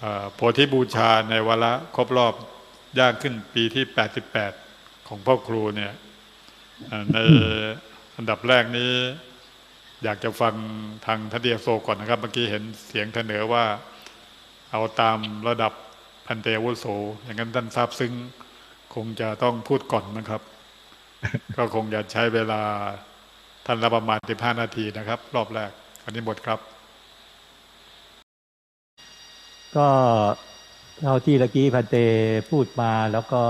เอ่อโพธิบูชาในวาระครบรอบย่างขึ้นปีที่ 88 ของพ่อครูเนี่ยในอันดับแรกนี้ อยากจะฟังทางทัตเดียโซก่อนนะครับ เมื่อกี้เห็นเสียงเสนอว่า เอาตามระดับพันเตวุโสอย่างนั้นท่านทราบซึ้งคงจะต้องพูดก่อนนะครับ ก็คงจะใช้เวลาท่านละประมาณ 15 นาทีนะครับ รอบแรก อันนี้หมดครับ ก็เท่าที่ตะกี้พันเตพูดมาแล้วก็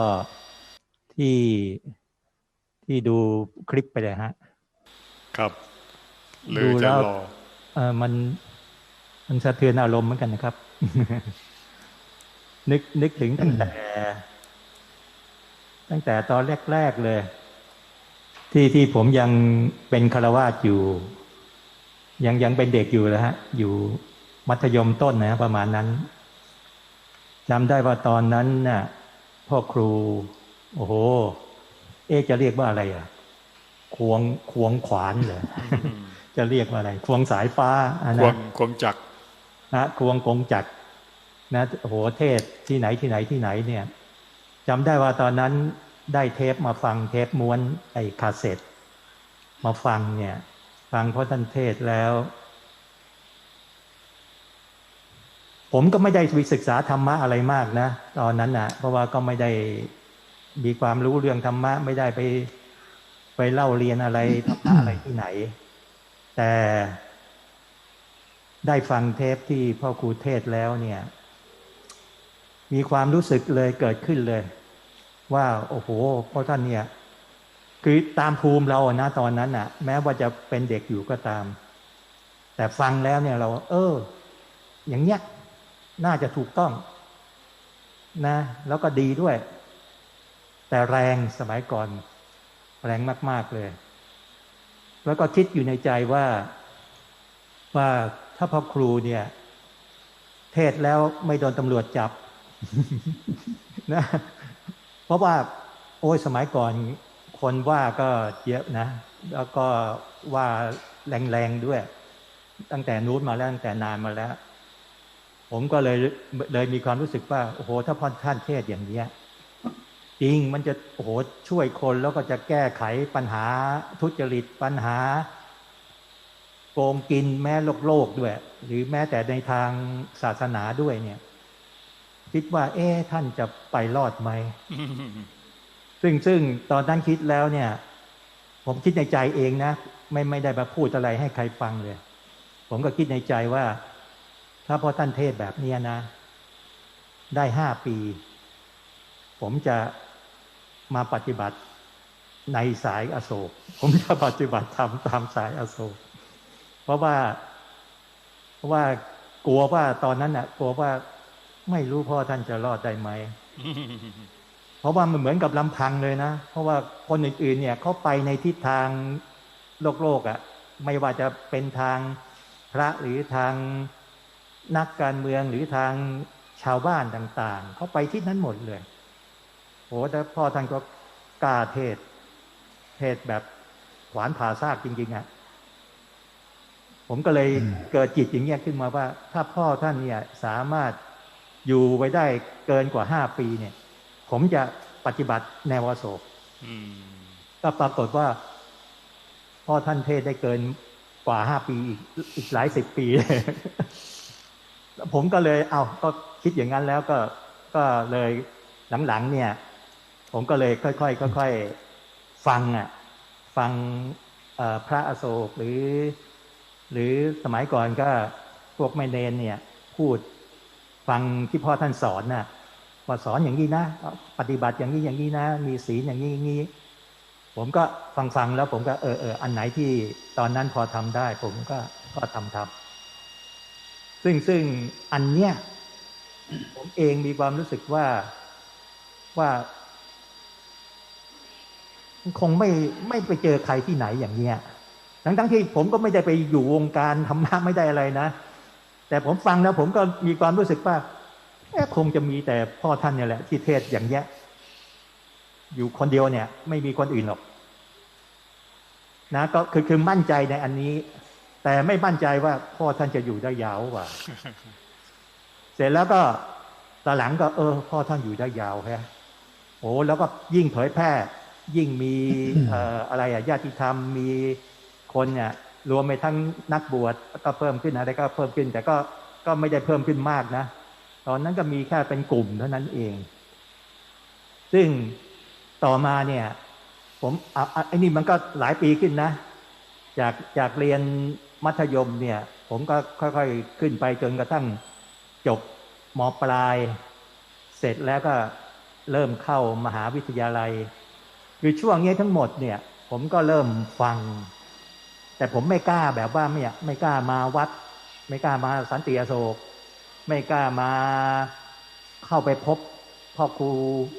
ที่ที่ดูคลิปไปเลยฮะ ครับหรือดูจะแล้วรอเออมันมันสะเทือนอารมณ์เหมือนกันนะครับ นึกนึกถึงตั้งแต่ ตั้งแต่ตอนแรก ๆ เลย ที่ที่ผมยังเป็นคารวาสอยู่ ยังยังเป็นเด็กอยู่แล้วฮะ อยู่ มัธยมต้นนะประมาณนั้นจำได้ว่าตอนนั้นน่ะพ่อครู โอ้โห เอ๊ะจะเรียกว่าอะไรอะควงควงขวานเหรอจะเรียกว่าอะไร ควงสายฟ้าอันควนั้งนควงจักรนะควงกงจักรนะโอ้โหเทศที่ไหนที่ไหนที่ไหนเนี่ยจำได้ว่าตอนนั้นได้เทปมาฟังเทปม้วนไอ้คาสเซ็ตมาฟังเนี่ย ฟังเพราะท่านเทศแล้ว ผมก็ไม่ได้ศึกษาธรรมะอะไรมากนะ ตอนนั้นนะเพราะว่าก็ไม่ได้มีความรู้เรื่องธรรมะไม่ได้ไป ไปเล่าเรียนอะไรธรรมะอะไรที่ไหน แต่ได้ฟังเทปที่พ่อครูเทศแล้วเนี่ย มีความรู้สึกเลยเกิดขึ้นเลย ว่าโอ้โหพ่อท่านเนี่ย คือตามภูมิเราอะนะตอนนั้นอะแม้ว่าจะเป็นเด็กอยู่ก็ตาม แต่ฟังแล้วเนี่ยเรา เออ อย่างเนี้ย น่าจะถูกต้องนะ แล้วก็ดีด้วย แต่แรงสมัยก่อน แรงมาก ๆเลย แล้วก็คิดอยู่ในใจว่าว่าถ้าพ่อครูเนี่ย เทศแล้วไม่โดนตำรวจจับนะ เพราะว่า โอ้ยสมัยก่อนคนว่าก็เยอะนะ แล้วก็ว่าแรงๆด้วย ตั้งแต่นู้นมาแล้วตั้งแต่นานมาแล้ว ผมก็เลยเลยมีความรู้สึกว่าโอ้โห ถ้าพ่อท่านเทศอย่างเนี้ยจริงมันจะโอ้โหช่วยคนแล้วก็จะแก้ไขปัญหาทุจริตปัญหา โกงกินแม้โลกโลกด้วย หรือแม้แต่ในทางศาสนาด้วยเนี่ย คิดว่า เอ๊ะท่านจะไปรอดไหมซึ่งซึ่งตอนนั้นคิดแล้วเนี่ย ผมคิดในใจเองนะ ไม่ไม่ได้มาพูดอะไรให้ใครฟังเลย ผมก็คิดในใจว่า ถ้าพ่อท่านเทศแบบนี้นะ ได้ห้าปี ผมจะมาปฏิบัติในสายอโศก ผมจะปฏิบัติทำตามสายอโศก เพราะว่า เพราะว่ากลัวว่าตอนนั้นน่ะ กลัวว่าไม่รู้พ่อท่านจะรอดได้ไหม เพราะว่ามันเหมือนกับลำพังเลยนะ เพราะว่าคนอื่นๆ เนี่ยเขาไปในทิศทางโลกโลกอะ่ะ ไม่ว่าจะเป็นทางพระหรือทาง นักการเมืองหรือทางชาวบ้านต่างๆ เขาไปที่นั้นหมดเลยโหแต่พ่อท่านก็กล้าเทศ เทศแบบขวานผ่าซากจริง ๆอะ่ะผมก็เลยเกิดจิตอย่างเงี้ยขึ้นมาว่า ถ้าพ่อท่านเนี่ยสามารถอยู่ไว้ได้เกินกว่าห้าปีเนี่ย ผมจะปฏิบัติแนวอโศกอืมก็ปรากฏว่า พ่อท่านเทศได้เกินกว่าห้าปีอีกอีกหลายสิบปี ผมก็เลยเอาก็คิดอย่างนั้นแล้วก็ก็เลยหลังๆเนี่ย ผมก็เลยค่อยๆค่อยๆฟังอะฟังพระอโศกหรือ หรือสมัยก่อนก็พวกไม่เนนเนี่ย พูดฟังที่พ่อท่านสอนน่ะว่าสอนอย่างนี้นะปฏิบัติอย่างนี้อย่างนี้นะ มีศีลอย่างนี้อย่างนี้ ผมก็ฟังฟังแล้วผมก็เออเอออันไหนที่ตอนนั้นพอทำได้ ผมก็ก็ทำทำ ซึ่งซึ่งอันเนี้ยผมเองมีความรู้สึกว่าว่าคงไม่ไม่ไปเจอใครที่ไหนอย่างเนี้ย ทั้งทั้งที่ผมก็ไม่ได้ไปอยู่วงการธรรมะไม่ได้อะไรนะ แต่ผมฟังแล้วผมก็มีความรู้สึกว่าเอ๊ะคงจะมีแต่พ่อท่านเนี่ยแหละที่เทศอย่างเงี้ย อยู่คนเดียวเนี่ย ไม่มีคนอื่นหรอก นะ ก็คือคือมั่นใจในอันนี้ แต่ไม่มั่นใจว่าพ่อท่านจะอยู่ได้ยาวกว่า เสร็จแล้วก็ตอนหลังก็ เออ พ่อท่านอยู่ได้ยาวแฮะโอ้แล้วก็ยิ่งเผยแพร่ ยิ่งมีเอ่ออะไรอะญาติธรรมมีคนเนี่ยรวมไปทั้งนักบวชก็เพิ่มขึ้นอะไรก็เพิ่มขึ้น แต่ก็ก็ไม่ได้เพิ่มขึ้นมากนะ ตอนนั้นก็มีแค่เป็นกลุ่มเท่านั้นเอง ซึ่งต่อมาเนี่ย ผมอะอะไอ้นี่มันก็หลายปีขึ้นนะ จากจากเรียน มัธยมเนี่ย ผมก็ค่อยๆขึ้นไปจนกระทั่งจบมปลาย เสร็จแล้วก็เริ่มเข้ามหาวิทยาลัยคือช่วงนี้ทั้งหมดเนี่ย ผมก็เริ่มฟัง แต่ผมไม่กล้าแบบว่าไม่ไม่กล้ามาวัด ไม่กล้ามาสันติอโศก ไม่กล้ามาเข้าไปพบพ่อครู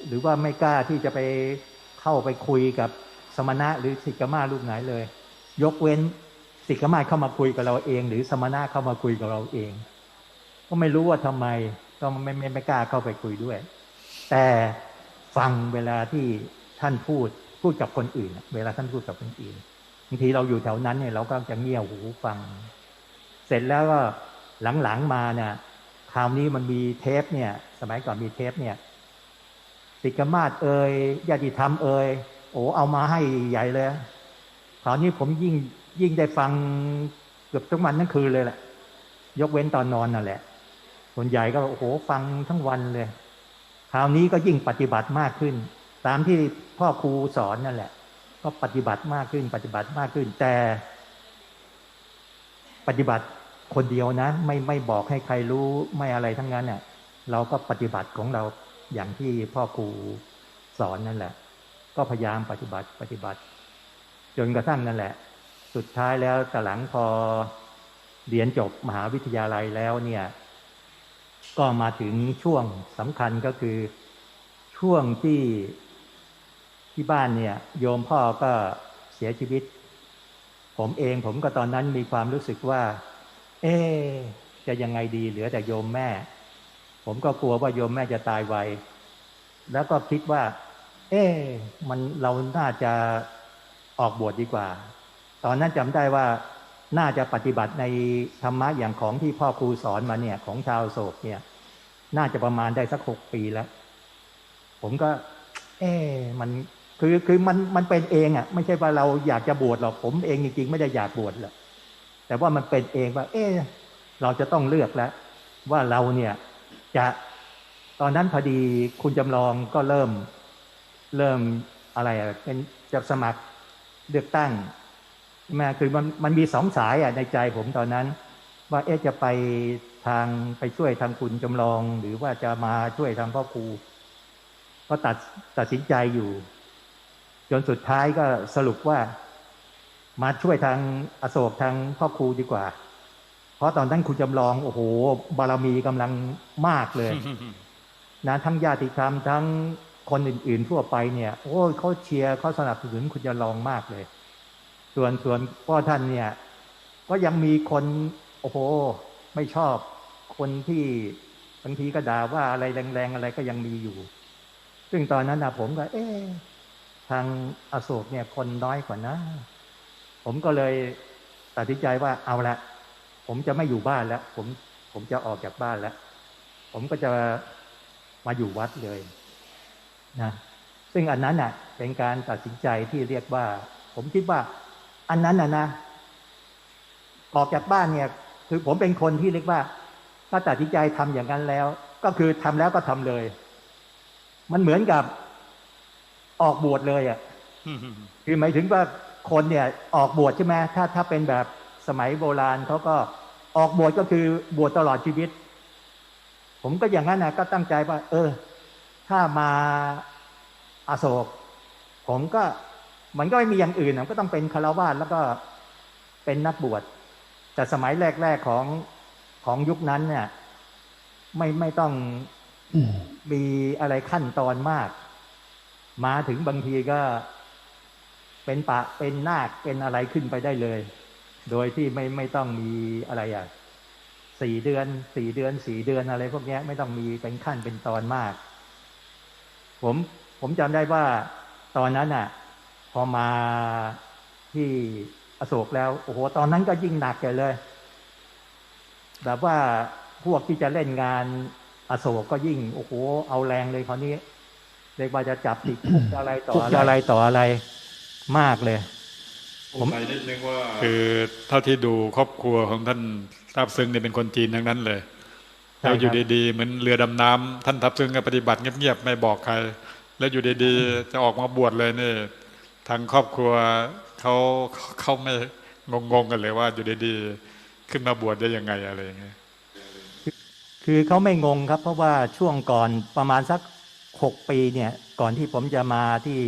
หรือว่าไม่กล้าที่จะไปเข้าไปคุยกับสมณะหรือสิกมารูปไหนเลย ยกเว้น สิกขมาเข้ามาคุยกับเราเอง หรือสมณะเข้ามาคุยกับเราเอง ก็ไม่รู้ว่าทำไมก็ไม่ไม่ไม่กล้าเข้าไปคุยด้วย แต่ฟังเวลาที่ท่านพูดพูดกับคนอื่น เวลาท่านพูดกับคนอื่นบางทีเราอยู่แถวนั้นเนี่ยเราก็จะเงี่ยวหูฟัง เสร็จแล้วก็หลังๆมาเนี่ยคราวนี้มันมีเทปเนี่ย สมัยก่อนมีเทปเนี่ยสิกขมาศเอ่ยญาติธรรมเอ่ยโอ้เอามาให้ใหญ่เลย คราวนี้ผมยิ่งยิ่งได้ฟังเกือบทุกวันทั้งคืนเลยแหละ ยกเว้นตอนนอนนั่นแหละส่วนใหญ่ก็โอ้โหฟังทั้งวันเลย คราวนี้ก็ยิ่งปฏิบัติมากขึ้น ตามที่พ่อครูสอนนั่นแหละ ก็ปฏิบัติมากขึ้น ปฏิบัติมากขึ้น แต่ ปฏิบัติคนเดียวนะ ไม่ไม่บอกให้ใครรู้ไม่อะไรทั้งนั้นเนี่ยเราก็ปฏิบัติของเราอย่างที่พ่อครูสอนนั่นแหละ ก็พยายามปฏิบัติปฏิบัติ จนกระทั่งนั่นแหละ สุดท้ายแล้วแต่หลังพอเรียนจบมหาวิทยาลัยแล้วเนี่ย ก็มาถึงช่วงสำคัญก็คือช่วงที่ที่บ้านเนี่ย โยมพ่อก็เสียชีวิต ผมเองผมก็ตอนนั้นมีความรู้สึกว่า เอ๊จะยังไงดีเหลือแต่โยมแม่ ผมก็กลัวว่าโยมแม่จะตายไวแล้วก็คิดว่า เอ๊มันเราน่าจะ ออกบวชดีกว่า ตอนนั้นจำได้ว่าน่าจะปฏิบัติในธรรมะอย่างของที่พ่อครูสอนมาเนี่ย ของชาวโศกเนี่ย น่าจะประมาณได้สักหกปีแล้ว ผมก็ เอ๊มันคือคือมันมันเป็นเองอะ่ะ ไม่ใช่ว่าเราอยากจะบวชหรอกผมเองจริงๆไม่ได้อยากบวชหรอกแต่ว่ามันเป็นเองว่า เอ๊เราจะต้องเลือกแล้ว ว่าเราเนี่ยจะตอนนั้นพอดีคุณจำลองก็เริ่ม เริ่มอะไรอะเป็นจะสมัคร เลือกตั้งมาคือมันมันมีสองสายอะในใจผมตอนนั้น ว่าเอ๊ะจะไปทางไปช่วยทางคุณจำลอง หรือว่าจะมาช่วยทางพ่อครูก็ตัดตัดสินใจอยู่ จนสุดท้ายก็สรุปว่า มาช่วยทางอโศกทางพ่อครูดีกว่า เพราะตอนนั้นคุณจำลอง โอ้โห บารมีกำลังมากเลยนะทั้งญาติธรรมทั้ง คนอื่น ๆ ทั่วไปเนี่ยโอ้เขาเชียร์เขาสนับสนุนคุณจำลองมากเลย ส่วนส่วนพ่อท่านเนี่ย ก็ยังมีคนโอ้โหไม่ชอบคนที่บางทีก็ด่าว่าอะไรแรงๆอะไรก็ยังมีอยู่ ซึ่งตอนนั้นนะผมก็ เอ๊ทางอโศกเนี่ยคนน้อยกว่านะ ผมก็เลยตัดสินใจว่าเอาละผมจะไม่อยู่บ้านแล้ว ผมผมจะออกจากบ้านแล้ว ผมก็จะมาอยู่วัดเลย นะซึ่งอันนั้นน่ะเป็นการตัดสินใจที่เรียกว่า ผมคิดว่า อันนั้นน่ะนะออกจากบ้านเนี่ย คือผมเป็นคนที่เรียกว่า ถ้าตัดสินใจทำอย่างนั้นแล้ว ก็คือทำแล้วก็ทำเลย มันเหมือนกับออกบวชเลยอะคือหมายถึงว่าคนเนี่ย ออกบวชใช่ไหมถ้าถ้าเป็นแบบสมัยโบราณเขาก็ออกบวชก็คือบวชตลอดชีวิต ผมก็อย่างนั้นนะก็ตั้งใจว่า เออ ถ้ามา อาโศก ผมก็มันก็ไม่มีอย่างอื่นนะก็ต้องเป็นคารวาสแล้วก็เป็นนักบวชแต่สมัยแรก ๆ ของของยุคนั้นเนี่ย ไม่ไม่ต้องมีอะไรขั้นตอนมาก มาถึงบางทีก็เป็นปะเป็นนาคเป็นอะไรขึ้นไปได้เลย โดยที่ไม่ไม่ต้องมีอะไรอะสี่เดือนสี่เดือนสี่เดือนอะไรพวกนี้ไม่ต้องมีเป็นขั้นเป็นตอนมาก ผม ผมจำได้ว่าตอนนั้นอะ พอมาที่อโศกแล้วโอ้โหตอนนั้นก็ยิ่งหนักใหญ่เลย แบบว่าพวกที่จะเล่นงานอโศกก็ยิ่ง โอ้โห เอาแรงเลยคราวนี้เรียกว่าจะจับติดคุกอะไรต่ออะไรต่ออะไรมากเลย ผมใส่นิดนึงว่า คือเท่าที่ดูครอบครัวของท่านทับซึ้งเนี่ยเป็นคนจีนทั้งนั้นเลยใช่แล้วอยู่ครับดีๆ เหมือนเรือดำน้ำท่านทับซึ้งก็ปฏิบัติเงียบๆไม่บอกใคร แล้วอยู่ดีๆ จะออกมาบวชเลยนี่ทางครอบครัวเขาเขาไม่งงๆกันเลยว่าอยู่ดีๆขึ้นมาบวชได้ยังไงอะไรอย่างเงี้ยคือเขาไม่งงครับ เพราะว่าช่วงก่อนประมาณสักหกปีเนี่ย ก่อนที่ผมจะมาที่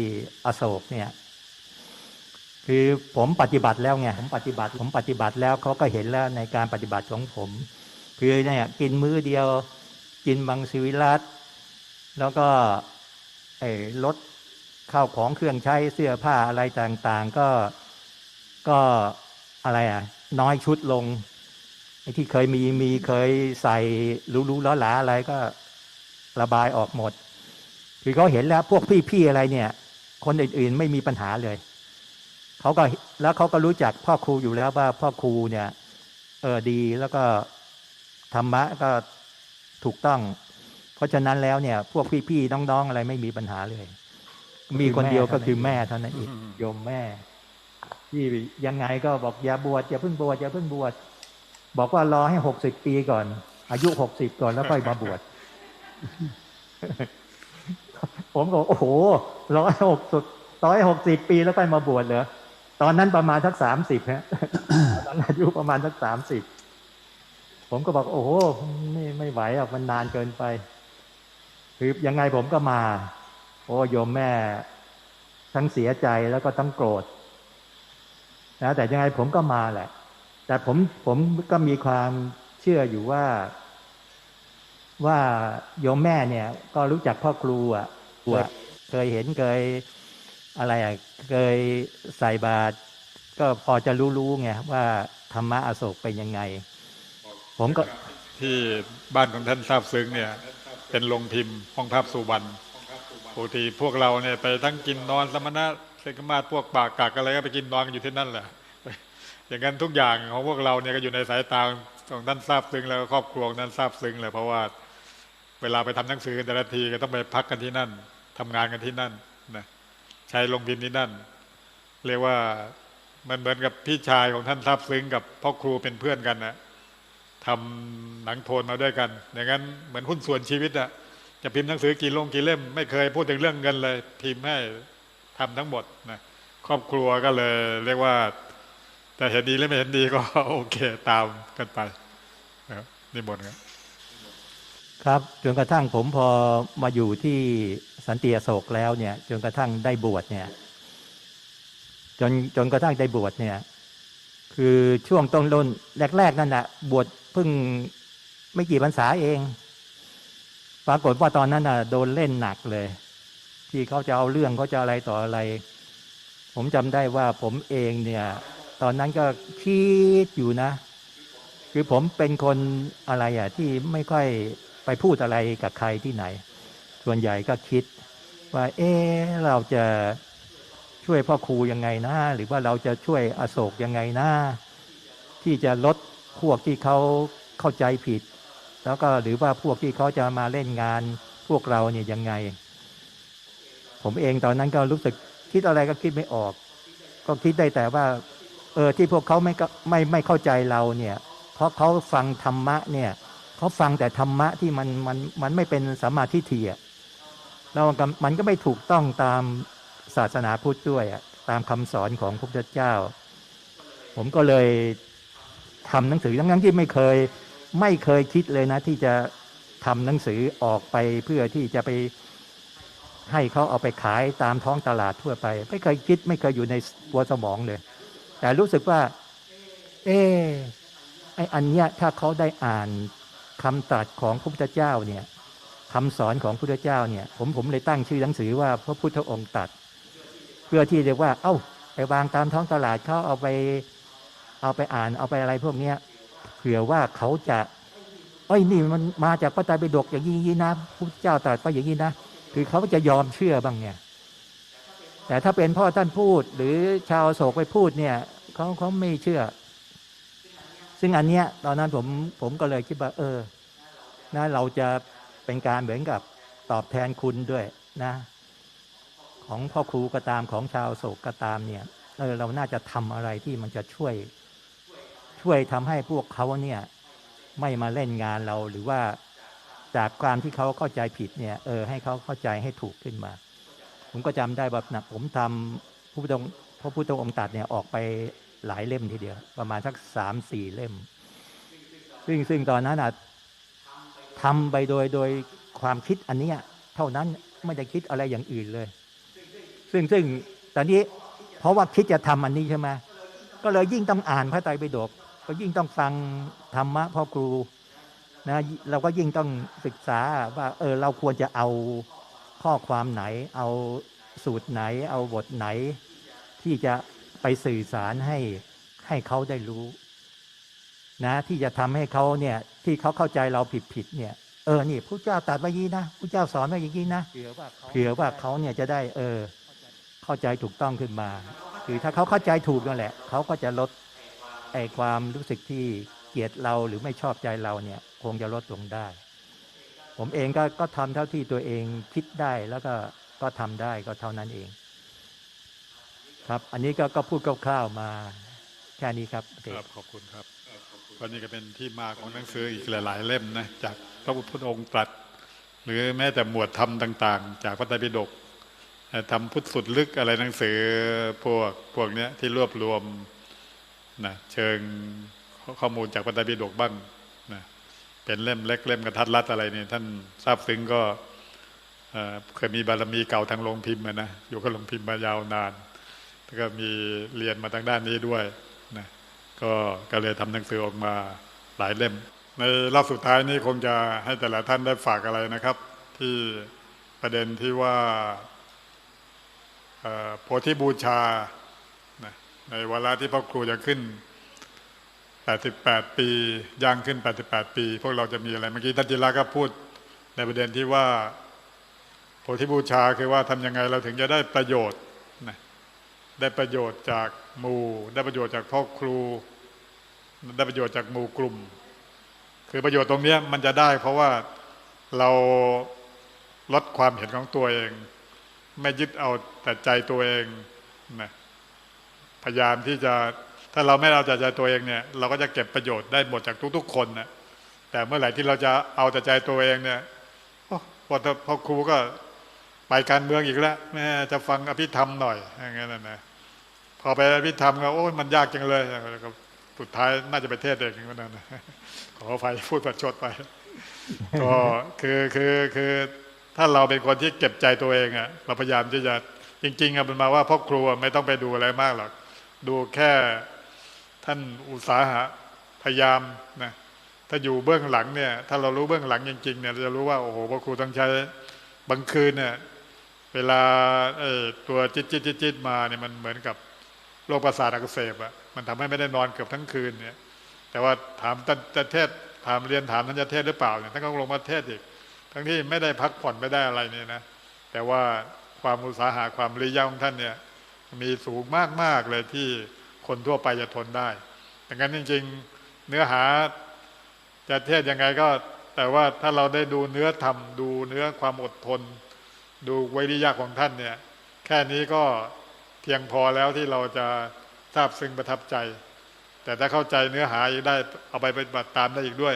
อโศกเนี่ย คือผมปฏิบัติแล้วไงผมปฏิบัติ ผมปฏิบัติแล้วเขาก็เห็นแล้วในการปฏิบัติของผม คือเนี่ยกินมื้อเดียว กินบางสวิรัตแล้วก็ เออลดข้าวของเครื่องใช้เสื้อผ้าอะไรต่างๆ ก็ก็อะไรอะ น้อยชุดลงไอ้ที่เคยมีมีเคยใส่รู้ๆล้อหลาอะไรก็ระบายออกหมด คือเขาเห็นแล้วพวกพี่ๆอะไรเนี่ย คนอื่นๆไม่มีปัญหาเลยเขาก็แล้วเขาก็รู้จักพ่อครูอยู่แล้วว่าพ่อครูเนี่ย เออดีแล้วก็ธรรมะก็ถูกต้อง ราะฉะนั้นแล้วเนี่ย พวกพี่ๆน้องๆอะไรไม่มีปัญหาเลย มีคนเดียวก็คือแม่เท่านั้นเองโยมแม่ ที่ยังไงก็บอกอย่าบวชอย่าเพิ่งบวชอย่าเพิ่งบวชบอกว่ารอให้หกสิบปีก่อน อายุหกสิบก่อนแล้วค่อยมาบวชผมก็บอกโอ้โหร้อยหกสิบร้อยหกสิบปีแล้วค่อยมาบวชเหรอตอนนั้นประมาณสักสามสิบฮะตอนนั้นอายุประมาณสักสามสิบผมก็บอกโอ้โหไม่ไม่ไหวอะมันนานเกินไป คือยังไงผมก็มา โอ้โยมแม่ ทั้งเสียใจแล้วก็ทั้งโกรธนะแต่ยังไงผมก็มาแหละ แต่ผมผมก็มีความเชื่ออยู่ว่า ว่าโยมแม่เนี่ย ก็รู้จักพ่อครูอะเคยเคยเห็นเคยอะไรอะเคยใส่บาตรก็พอจะรู้ๆไงว่าธรรมะอโศกเป็นยังไง ผมก็ที่บ้านของท่านทราบซึ้งเนี่ย เป็นโรงพิมพ์ห้องภาพสุวรรณปกติพวกเราเนี่ยไปทั้งกินนอนสมณะเสกมาศพวกปากกักอะไรก็ไปกินนอนกันอยู่ที่นั่นแหละ อย่างนั้นทุกอย่างของพวกเราเนี่ยก็อยู่ในสายตาของท่านทราบซึ้งแล้วก็ครอบครัวของท่านทราบซึ้งเลยเพราะว่าเวลาไปทำหนังสือกันแต่ละทีก็ต้องไปพักกันที่นั่นทำงานกันที่นั่นนะใช้โรงพิมพ์ที่นั่น เรียกว่ามันเหมือนกับพี่ชายของท่านทราบซึ้งกับพ่อครูเป็นเพื่อนกันนะ ทำหนังโทนมาด้วยกัน อย่างนั้นเหมือนหุ้นส่วนชีวิตอะจะพิมพ์หนังสือกี่ลงกี่เล่ม ไม่เคยพูดถึงเรื่องเงินเลย พิมพ์ให้ทำทั้งหมดนะครอบครัวก็เลย เรียกว่า แต่เห็นดีหรือไม่เห็นดีก็โอเคตามกันไปนะนี่หมดครับครับจนกระทั่งผมพอมาอยู่ที่สันติอโศกแล้วเนี่ย จนกระทั่งได้บวชเนี่ย จนจนกระทั่งได้บวชเนี่ย คือช่วงต้นต้นแรก ๆ นั่นแหละบวช เพิ่งไม่กี่พรรษาเอง ปรากฏว่าตอนนั้นน่ะโดนเล่นหนักเลย ที่เขาจะเอาเรื่องเขาจะอะไรต่ออะไร ผมจำได้ว่าผมเองเนี่ย ตอนนั้นก็คิดอยู่นะ คือผมเป็นคนอะไรอะที่ไม่ค่อยไปพูดอะไรกับใครที่ไหน ส่วนใหญ่ก็คิด ว่า เอ๊ะเราจะช่วยพ่อครูยังไงนะหรือว่าเราจะช่วยอโศกยังไงนะที่จะลด พวกที่เขาเข้าใจผิด แล้วก็หรือว่าพวกที่เขาจะมาเล่นงานพวกเราเนี่ยยังไง ผมเองตอนนั้นก็รู้สึกคิดอะไรก็คิดไม่ออก ก็คิดได้แต่ว่า เออที่พวกเขาไม่ก็ไม่ไม่เข้าใจเราเนี่ย เพราะเขาฟังธรรมะเนี่ยเขาฟังแต่ธรรมะที่มันมันมันไม่เป็นสัมมาทิฏฐิอะแล้วมันก็ไม่ถูกต้องตามศาสนาพุทธด้วยอะตามคำสอนของพระพุทธเจ้า ผมก็เลย ทำหนังสือทั้งนั้นที่ไม่เคยไม่เคยคิดเลยนะ ที่จะทำหนังสือออกไปเพื่อที่จะไปให้เขาเอาไปขายตามท้องตลาดทั่วไป ไม่เคยคิดไม่เคยอยู่ในหัวสมองเลย แต่รู้สึกว่า เออไออันเนี้ยถ้าเขาได้อ่านคำตรัสของพระพุทธเจ้าเนี่ยคำสอนของพระพุทธเจ้าเนี่ย ผมผมเลยตั้งชื่อหนังสือว่าพระพุทธองค์ตรัส เพื่อที่เรียกว่า เอ้าไปวางตามท้องตลาดเขาเอาไป เอาไปอ่านเอาไปอะไรพวกเนี้ยเผื่อว่าเขาจะเอ้ยนี่มันมาจากพระไตรปิฎกอย่างนี้อย่างนี้นะพระพุทธเจ้าตรัสว่าอย่างนี้นะคือเขาจะยอมเชื่อบ้างเนี่ย แต่ถ้าเป็นพ่อท่านพูด หรือชาวโศกไปพูดเนี่ยเขาเขาไม่เชื่อ ซึ่งอันเนี้ยตอนนั้นผมผมก็เลยคิดว่า เออนะเราจะเป็นการเหมือนกับตอบแทนคุณด้วยนะ ของพ่อครูก็ตามของชาวโศกก็ตามเนี่ยเออเราน่าจะทำอะไรที่มันจะช่วย ช่วยทำให้พวกเขาเนี่ยไม่มาเล่นงานเราหรือว่าจากความที่เขาเข้าใจผิดเนี่ยเออให้เขาเข้าใจให้ถูกขึ้นมา ผมก็จำได้แบบนะผมทำพระพุทธองค์พระพุทธองค์ตัดเนี่ยออกไปหลายเล่มทีเดียว ประมาณสักสามสี่เล่ม ซึ่งซึ่งตอนนั้นอะทำไปโดยโดยความคิดอันนี้เท่านั้นไม่ได้คิดอะไรอย่างอื่นเลย ซึ่งซึ่งตอนนี้เพราะว่าคิดจะทำอันนี้ใช่ไหมก็เลยยิ่งต้องอ่านพระไตรปิฎก ก็ยิ่งต้องฟังธรรมะพ่อครูนะเราก็ยิ่งต้องศึกษาว่าเออเราควรจะเอาข้อความไหน เอาสูตรไหน เอาบทไหน ที่จะไปสื่อสารให้ให้เขาได้รู้ นะที่จะทำให้เขาเนี่ยที่เขาเข้าใจเราผิดผิดๆเนี่ยเออนี่พระเจ้าตรัดไว้ยางนี้นะพระเจ้าสอนไว้อย่างนี้นะเผื่อว่าเขาเผื่อว่าเขาเนี่ยจะได้เออ เข้าใจถูกต้องขึ้นมา คือถ้าเขาเข้าใจถูกนั่นแหละเขาก็จะลด ไอ้ความรู้สึกที่เกลียดเราหรือไม่ชอบใจเราเนี่ยคงจะลดลงได้ ผมเองก็ก็ทำเท่าที่ตัวเองคิดได้แล้วก็ก็ทำได้ก็เท่านั้นเอง ครับอันนี้ก็ก็พูดคร่าวๆมาแค่นี้ครับครับขอบคุณครับวันนี้ก็เป็นที่มาของหนังสืออีกหลาย ๆ เล่มนะจากพระพุทธองค์ตรัส หรือแม้แต่หมวดธรรมต่าง ๆ จากพระไตรปิฎกทำพุทธสุดลึกอะไรหนังสือพวกพวกเนี้ยที่รวบรวม นะเชิงข้อมูลจากพระไตรปิฎกบ้างนะเป็นเล่มเล็กเล่มกระทัดรัดอะไรเนี่ยท่านทราบซึ้งก็เคยมีบารมีเก่าทางโรงพิมพ์นะอยู่กับโรงพิมพ์มายาวนาน แล้วก็มีเรียนมาทางด้านนี้ด้วยนะก็ก็เลยทำหนังสือออกมาหลายเล่ม ในรอบสุดท้ายนี้คงจะให้แต่ละท่านได้ฝากอะไรนะครับ ที่ประเด็นที่ว่าโพธิบูชา ในเวลาที่พ่อครูจะขึ้น 88 ปีย่างขึ้น 88 ปี พวกเราจะมีอะไรเมื่อกี้ท่านจิระก็พูดในประเด็นที่ว่าโพธิบูชาคือว่าทำยังไงเราถึงจะได้ประโยชน์นะได้ประโยชน์จากหมู่ ได้ประโยชน์จากพ่อครู ได้ประโยชน์จากหมู่กลุ่ม คือประโยชน์ตรงเนี้ยมันจะได้ เพราะว่าเราลดความเห็นของตัวเอง ไม่ยึดเอาแต่ใจตัวเองนะ พยายามที่จะถ้าเราไม่เอาแต่ใจตัวเองเนี่ยเราก็จะเก็บประโยชน์ได้หมดจากทุก ๆ คนนะแต่เมื่อไหร่ที่เราจะเอาแต่ใจตัวเองเนี่ยอพอพอครูก็ไปการเมืองอีกแล้วแม่จะฟังอภิธรรมหน่อยอย่างนั้นนะพอไปอภิธรรมก็โอ้ยมันยากจังเลยแล้วก็สุดท้ายน่าจะไปเทศเองก็นั่นนะขออภัยพูดประชดไปก็คือคือคือถ้าเราเป็นคนที่เก็บใจตัวเองอะเราพยายามที่จะจริงๆอะมันมาว่าพ่อครูอะไม่ต้องไปดูอะไรมากหรอก ดูแค่ท่านอุตสาหะพยายามนะถ้าอยู่เบื้องหลังเนี่ย ถ้าเรารู้เบื้องหลังจริงๆเนี่ยเราจะรู้ว่าโอ้โหพ่อครูต้องใช้บางคืนเนี่ย เวลาเอ่อตัวจิตจิตจิตจิตมาเนี่ยมันเหมือนกับโรคประสาทอักเสบอะมันทำให้ไม่ได้นอนเกือบทั้งคืนเนี่ย แต่ว่าถามท่านจะเทศถามเรียนถามท่านจะเทศหรือเปล่าเนี่ยท่านก็ลงมาเทศอีกทั้งที่ไม่ได้พักผ่อนไม่ได้อะไรเนี่ยนะแต่ว่าความอุตสาหะความริยะของท่านเนี่ย มีสูงมาก ๆ เลยที่คนทั่วไปจะทนได้ดังนั้นจริง ๆ เนื้อหาจะเทศยังไงก็ แต่ว่าถ้าเราได้ดูเนื้อธรรม ดูเนื้อความอดทน ดูวิริยะของท่านเนี่ย แค่นี้ก็เพียงพอแล้วที่เราจะทราบซึ้งประทับใจ แต่ถ้าเข้าใจเนื้อหาอได้เอาไปปฏิบัติตามได้อีกด้วย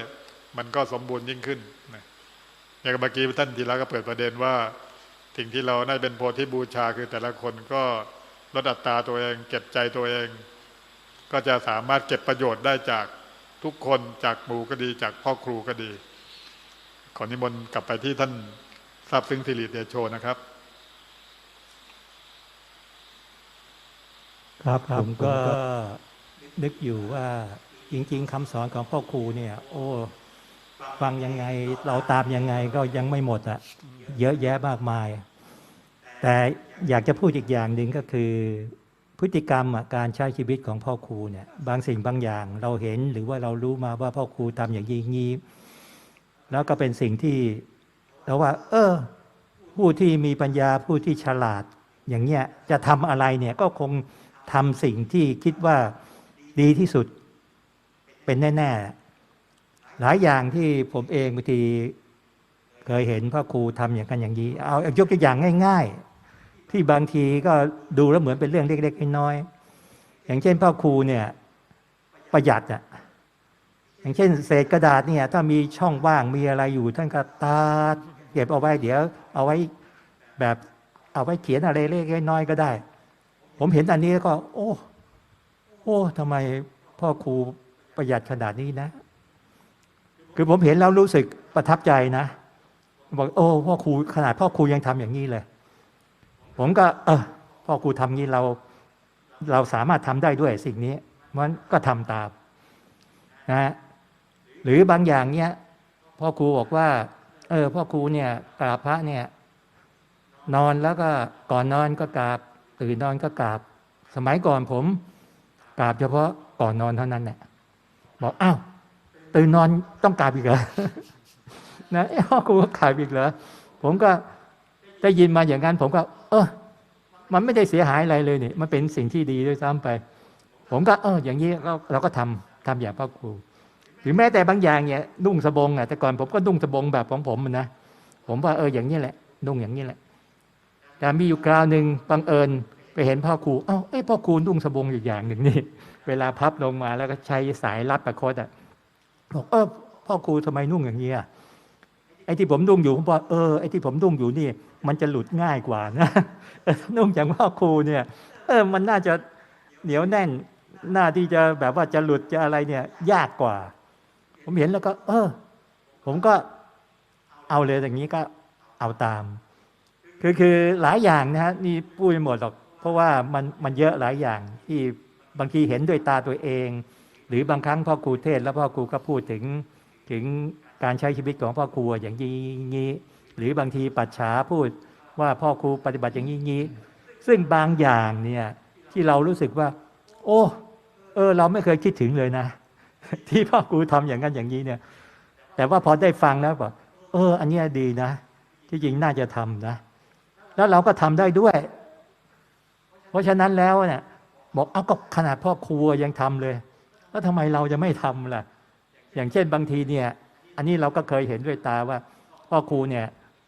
มันก็สมบูรณ์ยิ่งขึ้นอย่างเมื่อกี้ท่านทีละก็เปิดประเด็นว่าสิ่งที่เราได้เป็นโพธิบูชาคือแต่ละคนก็ ลดอัตราตัวเอง เก็บใจตัวเอง ก็จะสามารถเก็บประโยชน์ได้จากทุกคนจากหมู่ก็ดี จากพ่อครูก็ดี ขอนิมนต์กลับไปที่ท่านทราบซึ้งสิริเดโชนะครับ ครับผมก็นึกอยู่ว่าจริง ๆคำสอนของพ่อครูเนี่ย โอ้ ฟังยังไงเราตามยังไงก็ยังไม่หมดอะเยอะแยะมากมาย แต่อยากจะพูดอีกอย่างหนึ่งก็คือ พฤติกรรมการใช้ชีวิตของพ่อครูเนี่ยบางสิ่งบางอย่างเราเห็นหรือว่าเรารู้มาว่าพ่อครูทำอย่างนี้งี้ แล้วก็เป็นสิ่งที่เราว่า เออ ผู้ที่มีปัญญาผู้ที่ฉลาด อย่างเงี้ยจะทำอะไรเนี่ยก็คงทำสิ่งที่คิดว่าดีที่สุดเป็นแน่ๆหลายอย่างที่ผมเองบางทีเคยเห็นพ่อครูทำอย่างกันอย่างนี้ เอายกตัวอย่างง่าย ที่บางทีก็ดูแล้วเหมือนเป็นเรื่องเล็กๆน้อยๆอย่างเช่นพ่อครูเนี่ยประหยัดอะอย่างเช่น เศษกระดาษเนี่ย ถ้ามีช่องว่างมีอะไรอยู่ท่านก็ตัดเก็บเอาไว้เดี๋ยว เอาไว้แบบเอาไว้เขียนอะไรเล็กๆน้อยๆก็ได้ ผมเห็นอันนี้แล้วก็ โอ้โอ้ทำไมพ่อครูประหยัดขนาดนี้นะ คือผมเห็นแล้วรู้สึกประทับใจนะบอกโอ้พ่อครูขนาดพ่อครูยังทำอย่างนี้เลย ผมก็ เออพ่อครูทำงี้เรา เราสามารถทำได้ด้วยสิ่งนี้มันก็ทำตามนะฮะหรือบางอย่างเนี้ยพ่อครูบอกว่า เออ พ่อครูเนี่ยกราบพระเนี่ย นอนแล้วก็ก่อนนอนก็กราบตื่นนอนก็กราบ สมัยก่อนผมกราบเฉพาะก่อนนอนเท่านั้นแหละบอกอ้าวตื่นนอนต้องกราบอีกเหรอนะพ่อครูก็กราบอีกเหรอผมก็ได้ยินมาอย่างนั้นผมก็ ออ มันไม่ได้เสียหายอะไรเลยเนี่ยมันเป็นสิ่งที่ดีด้วยซ้ำไป ผมก็เออ อย่างนี้เราเราก็ทำทำอย่างพ่อครูหรือแม้แต่บางอย่างเนี่ยนุ่งสบงอะแต่ก่อนผมก็นุ่งสบงแบบของผมนะผมว่าเอออย่างนี้แหละ นุ่งอย่างนี้แหละ แต่มีอยู่คราวหนึ่งบังเอิญไปเห็นพ่อครูเอ้าเอ้พ่อครูนุ่งสบงอีกอย่างหนึ่งนี่ เวลาพับลงมาแล้วก็ใช้สายรัดประคตอะบอกเออพ่อครูทำไมนุ่งอย่างนี้อะ ไอ้ที่ผมนุ่งอยู่ผมบอกเออไอ้ที่ผมนุ่งอยู่นี่ มันจะหลุดง่ายกว่านะนุ่งอย่างพ่อครูเนี่ย เออมันน่าจะเหนียวแน่นหน่าที่จะแบบว่าจะหลุดจะอะไรเนี่ย ยากกว่า ผมเห็นแล้วก็ เออ ผมก็เอาเลยอย่างนี้ก็เอาตาม คือคือหลายอย่างนะฮะนี่พูดไม่หมดหรอก เพราะว่ามันมันเยอะหลายอย่างที่บางทีเห็นด้วยตาตัวเอง หรือบางครั้งพ่อครูเทศแล้วพ่อครูก็พูดถึงถึง การใช้ชีวิตของพ่อครูอย่างนี้นี้หรือบางทีปัจฉาพูดว่าพ่อครูปฏิบัติอย่างนี้นี้ซึ่งบางอย่างเนี่ยที่เรารู้สึกว่า โอ้เออ เราไม่เคยคิดถึงเลยนะ ที่พ่อครูทำอย่างนั้นอย่างนี้เนี่ย แต่ว่าพอได้ฟังแล้วบอกเออ อันนี้ดีนะ ที่จริงน่าจะทำนะ แล้วเราก็ทำได้ด้วย เพราะฉะนั้นแล้วเนี่ยบอกเอาก็ขนาดพ่อครัวยังทำเลย แล้วทำไมเราจะไม่ทำล่ะ อย่างเช่นบางทีเนี่ย อันนี้เราก็เคยเห็นด้วยตาว่า พ่อครูเนี่ย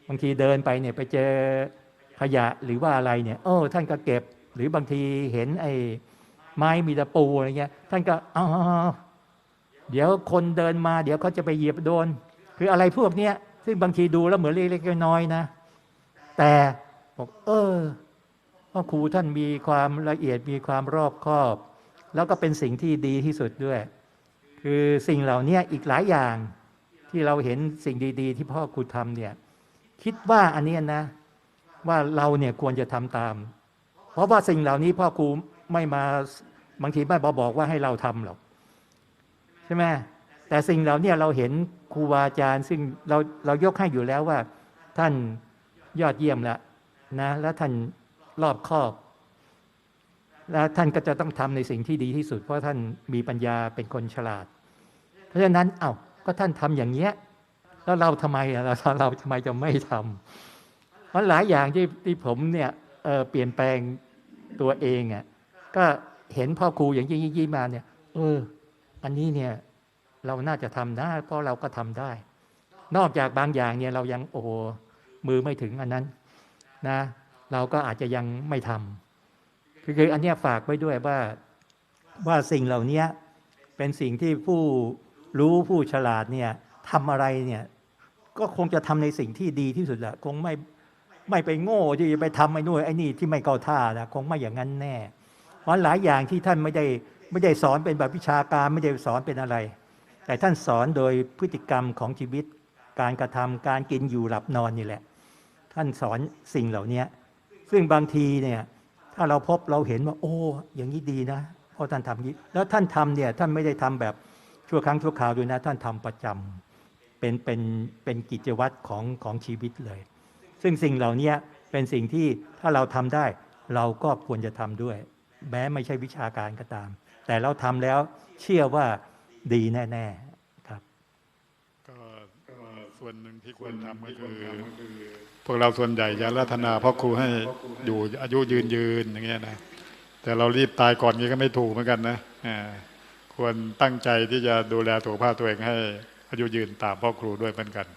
บางทีเดินไปเนี่ยไปเจอขยะหรือว่าอะไรเนี่ยเออท่านก็เก็บ หรือบางทีเห็นไอ้ไม้มีตะปูอะไรเงี้ย ท่านก็อ๋อเดี๋ยวคนเดินมา เดี๋ยวเขาจะไปเหยียบโดน คืออะไรพวกเนี้ยซึ่งบางทีดูแล้วเหมือนเล็กๆน้อยๆนะ แต่บอกเออพ่อครูท่านมีความละเอียดมีความรอบคอบ แล้วก็เป็นสิ่งที่ดีที่สุดด้วย คือสิ่งเหล่านี้อีกหลายอย่าง ที่เราเห็นสิ่งดี ๆ ที่พ่อครูทำเนี่ย คิดว่าอันเนี้ยนะ ว่าเราเนี่ยควรจะทำตาม เพราะว่าสิ่งเหล่านี้พ่อครูไม่มาบางทีไม่บอกบอกว่าให้เราทำหรอกใช่ไหมแต่สิ่งเหล่านี้เราเห็นครูบาอาจารย์ ซึ่งเราเรายกให้อยู่แล้วว่า ท่านยอดเยี่ยมแล้วนะ แล้วท่านรอบคอบ แล้วท่านก็จะต้องทำในสิ่งที่ดีที่สุด เพราะท่านมีปัญญาเป็นคนฉลาด เพราะฉะนั้นเอา้า ก็ท่านทำอย่างเงี้ยแล้วเราทำไมเราเราทำไมจะไม่ทำเพราะหลายอย่างที่ที่ผมเนี่ยเเปลี่ยนแปลงตัวเองอะก็เห็นพ่อครูอย่างยี่งยี่มาเนี่ย เออ อันนี้เนี่ย เราน่าจะทำได้เพราะเราก็ทำได้ นอกจากบางอย่างเนี่ยเรายังโอ้มือไม่ถึงอันนั้นนะ เราก็อาจจะยังไม่ทำคือคืออันนี้ฝากไว้ด้วยว่าว่าสิ่งเหล่านี้เป็นสิ่งที่ผู้ รู้ผู้ฉลาดเนี่ยทำอะไรเนี่ยก็คงจะทำในสิ่งที่ดีที่สุดแหละคงไม่ไม่ไปโง่ที่จะไปทำไอ้นู่นไอ้นี่ที่ไม่เข้าท่านะคงไม่อย่างนั้นแน่เพราะหลายอย่างที่ท่านไม่ได้ไม่ได้สอนเป็นแบบวิชาการไม่ได้สอนเป็นอะไร แต่ท่านสอนโดยพฤติกรรมของชีวิต การกระทำการกินอยู่หลับนอนนี่แหละ ท่านสอนสิ่งเหล่านี้ซึ่งบางทีเนี่ยถ้าเราพบเราเห็นว่า โอ้ อย่างนี้ดีนะเพราะท่านทำงนี้แล้วท่านทำเนี่ยท่านไม่ได้ทำแบบ ชั่วครั้งชั่วคราวด้วยนะท่านทำประจำเป็นเป็นเป็นกิจวัตรของของชีวิตเลย ซึ่งสิ่งเหล่านี้เป็นสิ่งที่ถ้าเราทำได้ เราก็ควรจะทำด้วย แม้ไม่ใช่วิชาการก็ตาม แต่เราทำแล้วเชื่อว่าดีแน่ ๆครับ ก็ส่วนหนึ่งที่ควรทำก็คือพวกเราส่วนใหญ่จะรัตนาพ่อครูให้อยู่อายุยืนยืนอย่างเงี้ยนะแต่เรารีบตายก่อนนี้ก็ไม่ถูกเหมือนกันนะอ่า ควรตั้งใจที่จะดูแลสุขภาพตัวเองให้อายุยืนตามพ่อครูด้วยเหมือนกัน